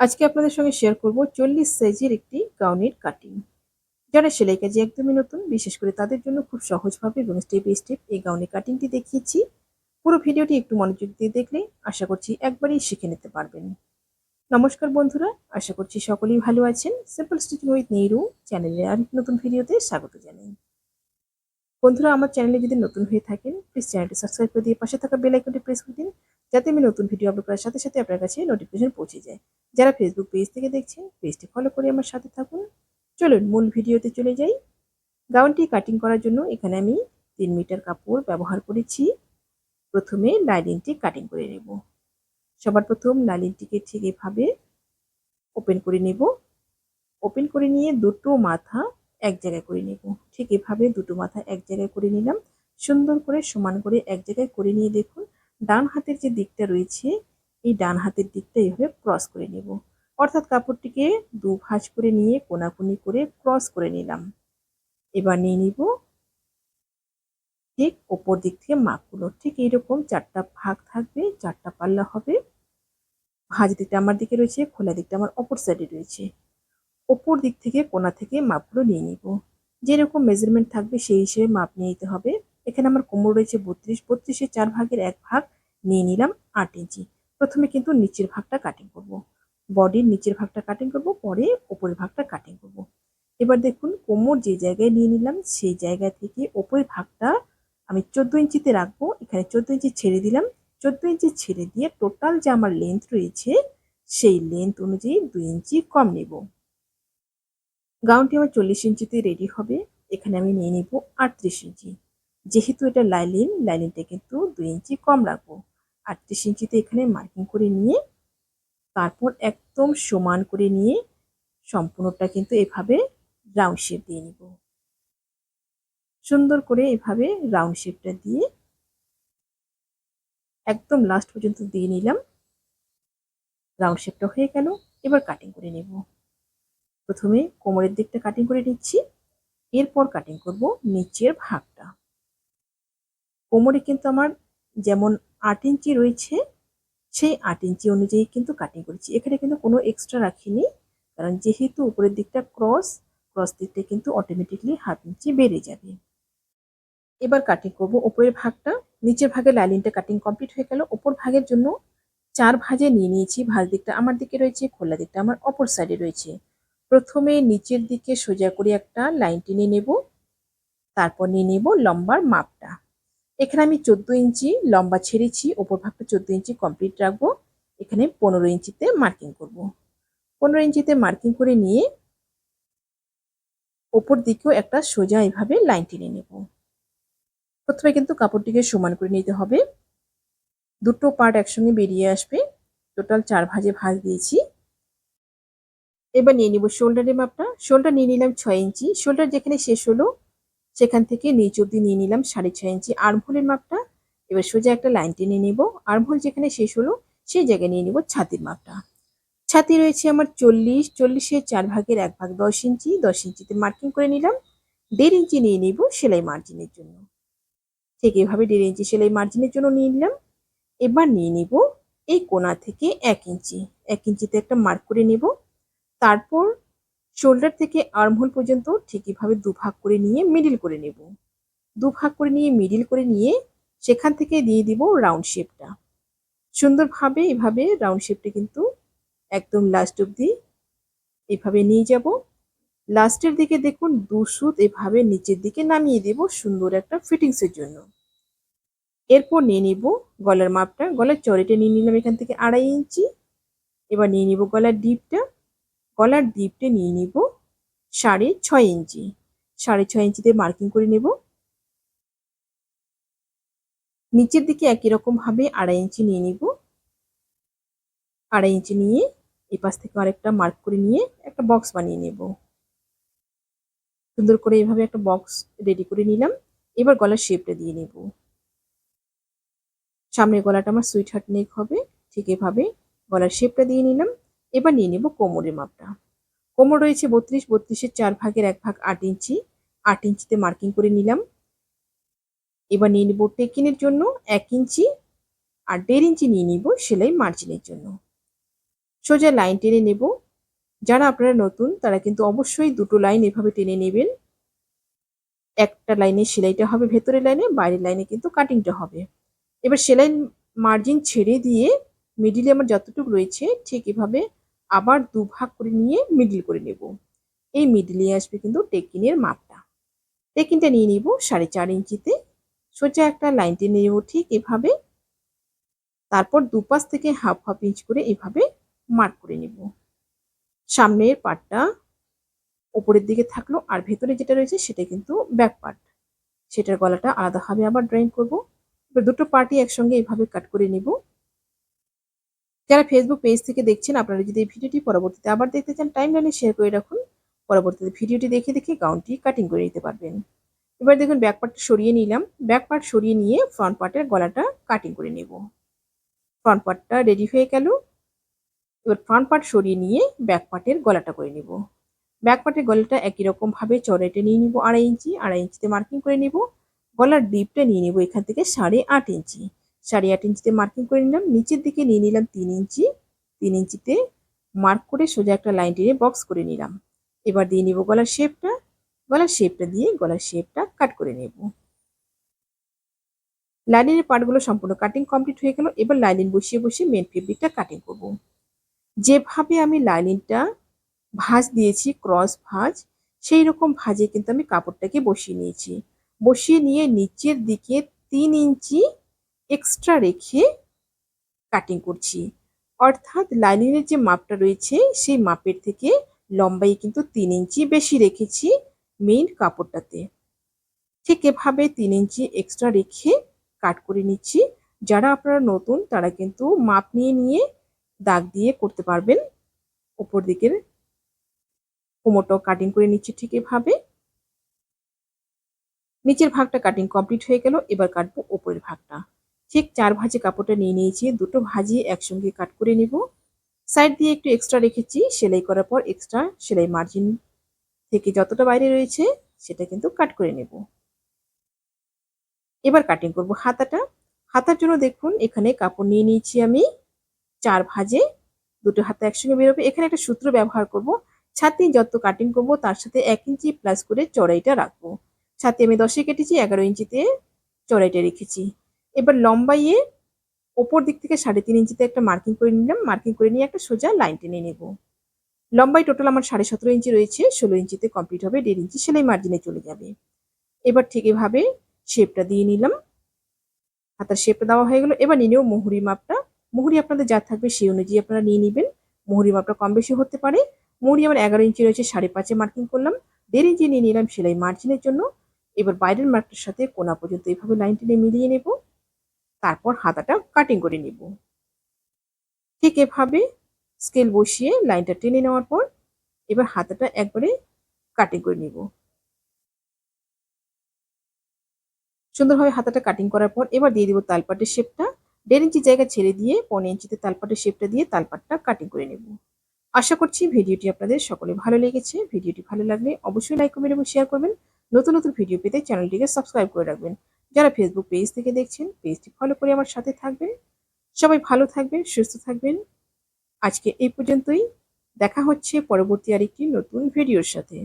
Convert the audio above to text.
আজকে আপনাদের সঙ্গে শেয়ার করব চল্লিশ সাইজের একটি গাউনের কাটিং যারা সেলাই কাজে একদমই নতুন, বিশেষ করে তাদের জন্য খুব সহজভাবে এবং স্টেপ বাই স্টেপ এই গাউনের কাটিংটি দেখিয়েছি। পুরো ভিডিওটি একটু মনোযোগ দিয়ে দেখলে আশা করছি একবারেই শিখে নিতে পারবেন। নমস্কার বন্ধুরা, আশা করছি সকলেই ভালো আছেন। সিম্পল স্টিচিং উইথ নেইরু চ্যানেলের আর নতুন ভিডিওতে স্বাগত জানাই। বন্ধুরা, আমার চ্যানেলে যদি নতুন হয়ে থাকেন প্লিজ চ্যানেলটি সাবস্ক্রাইব করে দিয়ে পাশে থাকা বেল আইকনটি প্রেস করে দিন। যাতে আমি নতুন ভিডিও আপলোড করার সাথে সাথে আপনার কাছে নোটিফিকেশন পৌঁছে যায়। যারা ফেসবুক পেজ থেকে দেখছেন পেজটি ফলো করে আমার সাথে থাকুন। চলুন, মূল ভিডিওতে চলে যাই। গাউনটি কাটিং করার জন্য এখানে আমি তিন মিটার কাপড় ব্যবহার করেছি। প্রথমে লাইলিনটি কাটিং করে নেব। সবার প্রথম লাইলিনটিকে ঠিক এভাবে ওপেন করে নেব। ওপেন করে নিয়ে দুটো মাথা এক জায়গায় করে নেব। ঠিক এভাবে দুটো মাথা এক জায়গায় করে নিলাম। সুন্দর করে সমান করে এক জায়গায় করে নিয়ে দেখুন। ডান হাতের যে দিকটা রয়েছে, এই ডান হাতের দিকটা এভাবে ক্রস করে নেব। অর্থাৎ কাপড়টিকে দু ভাঁজ করে নিয়ে কোনাকুনি করে ক্রস করে নিলাম। এবার নিয়ে নিব ঠিক ওপর দিক থেকে মাপগুলো। ঠিক এইরকম চারটা ভাগ থাকবে, চারটা পাল্লা হবে। ভাঁজ দিকটা আমার দিকে রয়েছে, খোলা দিকটা আমার অপর সাইডে রয়েছে। ওপর দিক থেকে কোনা থেকে মাপগুলো নিয়ে নিব। যেরকম মেজারমেন্ট থাকবে সেই হিসেবে মাপ নিয়ে নিতে হবে। এখানে আমার কোমর রয়েছে বত্রিশ, বত্রিশের চার ভাগের এক ভাগ নিয়ে নিলাম আট ইঞ্চি। প্রথমে কিন্তু নিচের ভাগটা কাটিং করব। বডির নিচের ভাগটা কাটিং করব, পরে ওপরের ভাগটা কাটিং করব। এবার দেখুন, কোমর যে জায়গায় নিয়ে নিলাম, সেই জায়গা থেকে ওপরের ভাগটা আমি চোদ্দ ইঞ্চিতে রাখব। এখানে চোদ্দ ইঞ্চি ছেড়ে দিলাম। চোদ্দ ইঞ্চি ছেড়ে দিয়ে টোটাল যে আমার লেন্থ রয়েছে, সেই লেন্থ অনুযায়ী দুই ইঞ্চি কম নেব। গাউনটি আমার চল্লিশ ইঞ্চিতে রেডি হবে। এখানে আমি নিয়ে নিব আটত্রিশ ইঞ্চি। যেহেতু এটা লাইলিন, লাইলিনটা কিন্তু দুই ইঞ্চি কম রাখব। আটত্রিশ ইঞ্চিতে এখানে মার্কিং করে নিয়ে, তারপর একদম সমান করে নিয়ে সম্পূর্ণটা কিন্তু এভাবে রাউন্ড শেপ দিয়ে নিব। সুন্দর করে এভাবে রাউন্ড শেপটা দিয়ে একদম লাস্ট পর্যন্ত দিয়ে নিলাম। রাউন্ড শেপটা হয়ে গেল, এবার কাটিং করে নেব। প্রথমে কোমরের দিকটা কাটিং করে নিচ্ছি, এরপর কাটিং করব নিচের ভাগটা। কোমরে কিন্তু আমার যেমন আট ইঞ্চি রয়েছে, সেই আট ইঞ্চি অনুযায়ী কিন্তু কাটিং করেছি। এখানে কিন্তু কোনো এক্সট্রা রাখিনি, কারণ যেহেতু উপরের দিকটা ক্রস ক্রস দিকটা কিন্তু অটোমেটিকলি হাফ ইঞ্চি বেড়ে যাবে। এবার কাটিং করব উপরের ভাগটা। নিচের ভাগের লাইলিনটা কাটিং কমপ্লিট হয়ে গেল। ওপর ভাগের জন্য চার ভাজে নিয়ে নিয়েছি। ভাজ দিকটা আমার দিকে রয়েছে, খোলা দিকটা আমার অপর সাইডে রয়েছে। প্রথমে নিচের দিকে সোজা করে একটা লাইন টেনে নেব। তারপর নিয়ে নেব লম্বার মাপটা। এখানে আমি চোদ্দ ইঞ্চি লম্বা ছেড়েছি, ওপর ভাগটা চোদ্দ ইঞ্চি কমপ্লিট রাখব। এখানে পনেরো ইঞ্চিতে মার্কিং করব। পনেরো ইঞ্চিতে মার্কিং করে নিয়ে ওপর দিকেও একটা সোজা এভাবে লাইন টেনে নেব। প্রথমে কিন্তু কাপড়টিকে সমান করে নিতে হবে। দুটো পার্ট একসঙ্গে বেরিয়ে আসবে। টোটাল চার ভাজে ভাজ দিয়েছি। এবার নিয়ে নিব শোল্ডারের মাপটা। শোল্ডার নিয়ে নিলাম ছয় ইঞ্চি। শোল্ডার যেখানে শেষ হলো সেখান থেকে নিচ অব্দি নিয়ে নিলাম সাড়ে ছয় ইঞ্চি আর্মহোলের মাপটা। এবার সোজা একটা লাইন টেনে নেব। আর্মহোল যেখানে শেষ হলো, সেই জায়গায় নিয়ে নিব ছাতির মাপটা। ছাতি রয়েছে আমার চল্লিশ, চল্লিশের চার ভাগের এক ভাগ দশ ইঞ্চি। দশ ইঞ্চিতে মার্কিং করে নিলাম। দেড় ইঞ্চি নিয়ে নিব সেলাই মার্জিনের জন্য। ঠিক এভাবে দেড় ইঞ্চি সেলাই মার্জিনের জন্য নিয়ে নিলাম। এবার নিয়ে নিব এই কোনা থেকে এক ইঞ্চি। এক ইঞ্চিতে একটা মার্ক করে নেব। তারপর শোল্ডার থেকে আর্মহোল পর্যন্ত ঠিকইভাবে দুভাগ করে নিয়ে মিডিল করে নেব। দুভাগ করে নিয়ে মিডিল করে নিয়ে সেখান থেকে দিয়ে দিব রাউন্ড শেপটা সুন্দরভাবে এভাবে রাউন্ড শেপটা কিন্তু একদম লাস্ট অব্দি এভাবে নিয়ে যাব। লাস্টের দিকে দেখুন, দু সুত এভাবে নিচের দিকে নামিয়ে দেব সুন্দর একটা ফিটিংসের জন্য। এরপর নিয়ে নিব গলার মাপটা। গলার চড়িটা নিয়ে নিলাম এখান থেকে আড়াই ইঞ্চি। এবার নিয়ে নিব গলার ডিপটা গলার ডিপটে নিয়ে নিব সাড়ে ছয় ইঞ্চি। সাড়ে ছয় ইঞ্চিতে মার্কিং করে নেব। নিচের দিকে একই রকম ভাবে আড়াই ইঞ্চি নিয়ে নিব। আড়াই ইঞ্চি নিয়ে এই পাশ থেকে আরেকটা মার্ক করে নিয়ে একটা বক্স বানিয়ে নেব। সুন্দর করে এভাবে একটা বক্স রেডি করে নিলাম। এবার গলার শেপটা দিয়ে নেব। সামনের গলাটা আমার সুইট হার্ট নেক হবে। ঠিক এভাবে গলার শেপটা দিয়ে নিলাম। এবার নিয়ে নেব কোমরের মাপটা। কোমর রয়েছে বত্রিশ, বত্রিশের চার ভাগের এক ভাগ আট ইঞ্চি। আট ইঞ্চিতে মার্কিং করে নিলাম। এবার নিয়ে নিব টেকিনের জন্য এক ইঞ্চি আর দেড় ইঞ্চি নিয়ে নিব সেলাই মার্জিনের জন্য। সোজা লাইন টেনে নেব। যারা আপনারা নতুন, তারা কিন্তু অবশ্যই দুটো লাইন এভাবে টেনে নেবেন। একটা লাইনে সেলাইটা হবে ভেতরের লাইনে, বাইরের লাইনে কিন্তু কাটিংটা হবে। এবার সেলাই মার্জিন ছেড়ে দিয়ে মিডিলে আমার যতটুকু রয়েছে, ঠিক এভাবে আবার দুভাগ করে নিয়ে মিডিল করে নেব। এই মিডিলে আসবে কিন্তু টেকিনের মাপটা। টেকিনটা নিয়ে নিব সাড়ে চার ইঞ্চিতে। সোজা একটা লাইন টেনে নেব ঠিক এভাবে। তারপর দুপাশ থেকে হাফ হাফ ইঞ্চ করে এভাবে মার্ক করে নেব। সামনের পাটটা ওপরের দিকে থাকল আর ভেতরে যেটা রয়েছে সেটা কিন্তু ব্যাক পার্ট সেটার গলাটা আলাদাভাবে আবার ড্রয়িং করব। দুটো পার্টি একসঙ্গে এইভাবে কাট করে নিব। যারা ফেসবুক পেজ থেকে দেখছেন, আপনারা যদি এই ভিডিওটি পরবর্তীতে আবার দেখতে চান টাইম লাইনে শেয়ার করে রাখুন। পরবর্তীতে ভিডিওটি দেখে দেখে গাউনটি কাটিং করে নিতে পারবেন। এবার দেখুন ব্যাক পার্টটা সরিয়ে নিলাম। ব্যাক পার্ট সরিয়ে নিয়ে ফ্রন্ট পার্টের গলাটা কাটিং করে নেব। ফ্রন্ট পার্টটা রেডি হয়ে গেল। এবার ফ্রন্ট পার্ট সরিয়ে নিয়ে ব্যাক পার্টের গলাটা করে নেব। ব্যাক পার্টের গলাটা একই রকম ভাবে চড়াইটা নিয়ে নিব আড়াই ইঞ্চি। আড়াই ইঞ্চিতে মার্কিং করে নিব। গলার ডিপটা নিয়ে নিব এখান থেকে সাড়ে আট ইঞ্চি। সাড়ে আট ইঞ্চিতে মার্কিং করে নিলাম। নিচের দিকে নিয়ে নিলাম তিন ইঞ্চি। তিন ইঞ্চিতে মার্ক করে সোজা একটা লাইন টেনে বক্স করে নিলাম। এবার দিয়ে নিব গলার শেপটা গলার শেপটা দিয়ে গলার শেপটা কাট করে নেব। লাইনিংয়ের পার্টগুলো সম্পূর্ণ কাটিং কমপ্লিট হয়ে গেল। এবার লাইনিং বসিয়ে বসিয়ে মেন ফেব্রিকটা কাটিং করব। যেভাবে আমি লাইনিংটা ভাঁজ দিয়েছি ক্রস ভাঁজ, সেই রকম ভাঁজে কিন্তু আমি কাপড়টাকে বসিয়ে নিয়েছি। বসিয়ে নিয়ে নিচের দিকে তিন ইঞ্চি এক্সট্রা রেখে কাটিং করছি। অর্থাৎ লাইনিংয়ের যে মাপটা রয়েছে, সেই মাপের থেকে লম্বাই কিন্তু তিন ইঞ্চি বেশি রেখেছি মেইন কাপড়টাতে। ঠিক এভাবে তিন ইঞ্চি এক্সট্রা রেখে কাট করে নিচ্ছি। যারা আপনারা নতুন, তারা কিন্তু মাপ নিয়ে নিয়ে দাগ দিয়ে করতে পারবেন। উপর দিকের কোমরটাও কাটিং করে নিচ্ছি ঠিক এভাবে। নিচের ভাগটা কাটিং কমপ্লিট হয়ে গেল, এবার কাটবো ওপরের ভাগটা। ঠিক চার ভাজে কাপড়টা নিয়ে নিয়েছি, দুটো ভাজি একসঙ্গে কাট করে নিব। সাইড দিয়ে একটু এক্সট্রা রেখেছি, সেলাই করার পর এক্সট্রা সেলাই মার্জিন থেকে যতটা বাইরে রয়েছে সেটা কিন্তু কাট করে নেব। এবার কাটিং করব হাতাটা। হাতার জন্য দেখুন, এখানে কাপড় নিয়ে নিয়েছি আমি চার ভাজে, দুটো হাতা একসঙ্গে বেরোবে। এখানে একটা সূত্র ব্যবহার করব, ছাতি যত কাটিং করব তার সাথে এক ইঞ্চি প্লাস করে চড়াইটা রাখব। ছাতি আমি দশে কেটেছি, এগারো ইঞ্চিতে চড়াইটা রেখেছি। এবার লম্বাইয়ে ওপর দিক থেকে সাড়ে তিন ইঞ্চিতে একটা মার্কিং করে নিলাম। মার্কিং করে নিয়ে একটা সোজা লাইন টেনে নেব। লম্বাই টোটাল আমার সাড়ে সতেরো ইঞ্চি রয়েছে, ষোলো ইঞ্চিতে কমপ্লিট হবে, দেড় ইঞ্চি সেলাই মার্জিনে চলে যাবে। এবার ঠিক এভাবে শেপটা দিয়ে নিলাম। হাতার শেপটা দেওয়া হয়ে গেলো। এবার নিয়ে নেব মুহুরি মাপটা। মুহুরি আপনাদের যা থাকবে সেই অনুযায়ী আপনারা নিয়ে নেবেন। মুহুরি মাপটা কম বেশি হতে পারে। মুহুরি আমার এগারো ইঞ্চি রয়েছে, সাড়ে পাঁচে মার্কিং করলাম। দেড় ইঞ্চি নিয়ে নিলাম সেলাই মার্জিনের জন্য। এবার বাইরের মার্কটার সাথে কোনা পর্যন্ত এইভাবে লাইন টেনে মিলিয়ে নেব। তারপর হাতাটা কাটিং করে নেব। ঠিক এভাবে স্কেল বসিয়ে লাইনটা টেনে নেওয়ার পর এবার হাতাটা একবারে কাটিং করে নিব। সুন্দরভাবে হাতাটা কাটিং করার পর এবার দিয়ে দিব তালপাটের শেপটা দেড় ইঞ্চি জায়গা ছেড়ে দিয়ে পনেরো ইঞ্চিতে তালপাটের শেপটা দিয়ে তালপাটটা কাটিং করে নেব। আশা করছি ভিডিওটি আপনাদের সকলে ভালো লেগেছে। ভিডিওটি ভালো লাগলে অবশ্যই লাইক কমেন্ট এবং শেয়ার করবেন। নতুন নতুন ভিডিও পেতে চ্যানেলটিকে সাবস্ক্রাইব করে রাখবেন। যারা ফেসবুক পেজ থেকে দেখছেন পেজটি ফলো করে আমার সাথে থাকবেন। সবাই ভালো থাকবেন, সুস্থ থাকবেন। আজকে এই পর্যন্তই। দেখা হচ্ছে পরবর্তী আরেকটি নতুন ভিডিওর সাথে।